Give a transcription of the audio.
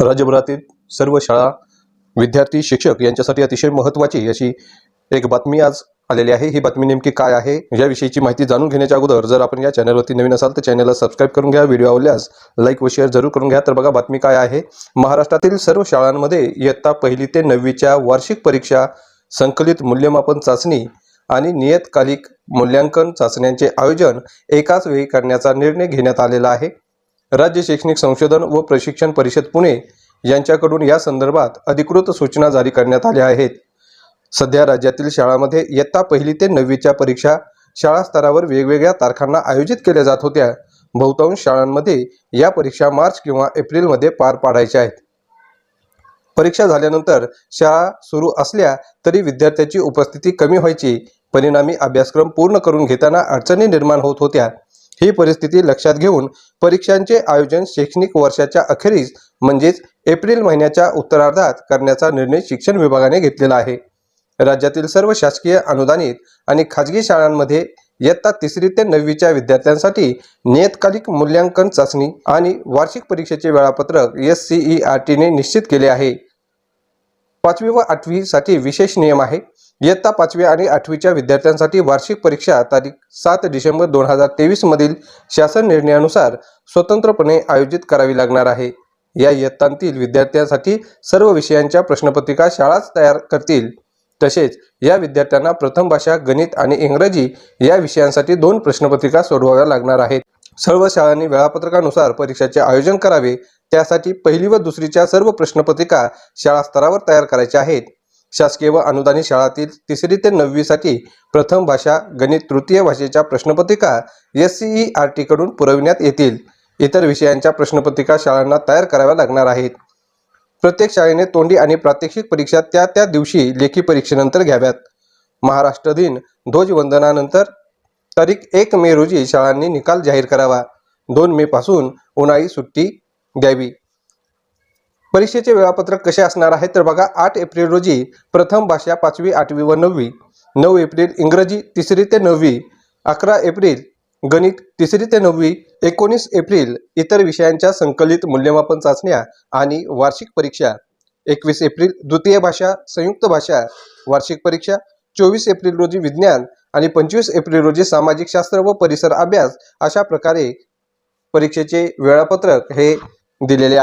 राज्यभरातील सर्व शाळा विद्यार्थी शिक्षक यांच्यासाठी अतिशय महत्त्वाची अशी एक बातमी आज आलेली आहे. ही बातमी नेमकी काय आहे? याविषयीची माहिती जाणून घेण्याच्या अगोदर जर आपण या चॅनलवरती नवीन असाल तर चॅनलला सबस्क्राईब करून घ्या. व्हिडिओ आवडल्यास लाईक व शेअर जरूर करून घ्या. तर बघा बातमी काय आहे. महाराष्ट्रातील सर्व शाळांमध्ये इयत्ता पहिली ते नववीच्या वार्षिक परीक्षा संकलित मूल्यमापन चाचणी आणि नियतकालिक मूल्यांकन चाचण्यांचे आयोजन एकाच वेळी करण्याचा निर्णय घेण्यात आलेला आहे. राज्य शैक्षणिक संशोधन व प्रशिक्षण परिषद पुणे यांच्याकडून या संदर्भात अधिकृत सूचना जारी करण्यात आल्या आहेत. सध्या राज्यातील शाळांमध्ये इयत्ता पहिली ते नववीच्या परीक्षा शाळा स्तरावर वेगवेगळ्या तारखांना आयोजित केल्या जात होत्या. बहुतांश शाळांमध्ये या परीक्षा मार्च किंवा एप्रिलमध्ये पार पाडायच्या आहेत. परीक्षा झाल्यानंतर शाळा सुरू असल्या तरी विद्यार्थ्याची उपस्थिती कमी व्हायची. परिणामी अभ्यासक्रम पूर्ण करून घेताना अडचणी निर्माण होत होत्या. ही परिस्थिती लक्षात घेऊन परीक्षांचे आयोजन शैक्षणिक वर्षाच्या अखेरीस म्हणजेच एप्रिल महिन्याच्या उत्तरार्धात करण्याचा निर्णय शिक्षण विभागाने घेतलेला आहे. राज्यातील सर्व शासकीय अनुदानित आणि खाजगी शाळांमध्ये इयत्ता तिसरी ते नववीच्या विद्यार्थ्यांसाठी नियतकालिक मूल्यांकन चाचणी आणि वार्षिक परीक्षेचे वेळापत्रक एस ई आर टीने निश्चित केले आहे. पाचवी व आठवीसाठी विशेष नियम आहे. इयत्ता पाचवी आणि आठवीच्या विद्यार्थ्यांसाठी वार्षिक परीक्षा तारीख सात डिसेंबर दोन हजार तेवीस मधील शासन निर्णयानुसार स्वतंत्रपणे आयोजित करावी लागणार आहे. या इयत्तांतील विद्यार्थ्यांसाठी सर्व विषयांच्या प्रश्नपत्रिका शाळाच तयार करतील. तसेच या विद्यार्थ्यांना प्रथम भाषा गणित आणि इंग्रजी या विषयांसाठी दोन प्रश्नपत्रिका सोडवाव्या लागणार आहेत. सर्व शाळांनी वेळापत्रकानुसार परीक्षेचे आयोजन करावे त्यासाठी पहिली व दुसरीच्या सर्व प्रश्नपत्रिका शाळा स्तरावर तयार करायच्या आहेत. शासकीय व अनुदानित शाळातील तिसरी ते नववीसाठी प्रथम भाषा गणित तृतीय भाषेच्या प्रश्नपत्रिका एस सीई आर टीकडून पुरविण्यात येतील. इतर विषयांच्या प्रश्नपत्रिका शाळांना तयार कराव्या लागणार आहेत. प्रत्येक शाळेने तोंडी आणि प्रात्यक्षिक परीक्षा त्या त्या दिवशी लेखी परीक्षेनंतर घ्याव्यात. महाराष्ट्र दिन ध्वजवंदनानंतर तारीख एक मे रोजी शाळांनी निकाल जाहीर करावा. दोन मे पासून उन्हाळी सुट्टी द्यावी. परीक्षेचे वेळापत्रक कसे असणार आहे तर बघा आठ एप्रिल रोजी प्रथम भाषा पाचवी आठवी व नववी नऊ एप्रिल इंग्रजी तिसरी ते नववी अकरा एप्रिल गणित तिसरी ते नववी एकोणीस एप्रिल इतर विषयांच्या संकलित मूल्यमापन चाचण्या आणि वार्षिक परीक्षा एकवीस एप्रिल द्वितीय भाषा संयुक्त भाषा वार्षिक परीक्षा चोवीस एप्रिल रोजी विज्ञान आणि पंचवीस एप्रिल रोजी सामाजिक शास्त्र व परिसर अभ्यास अशा प्रकारे परीक्षेचे वेळापत्रक हे दिलेले आहे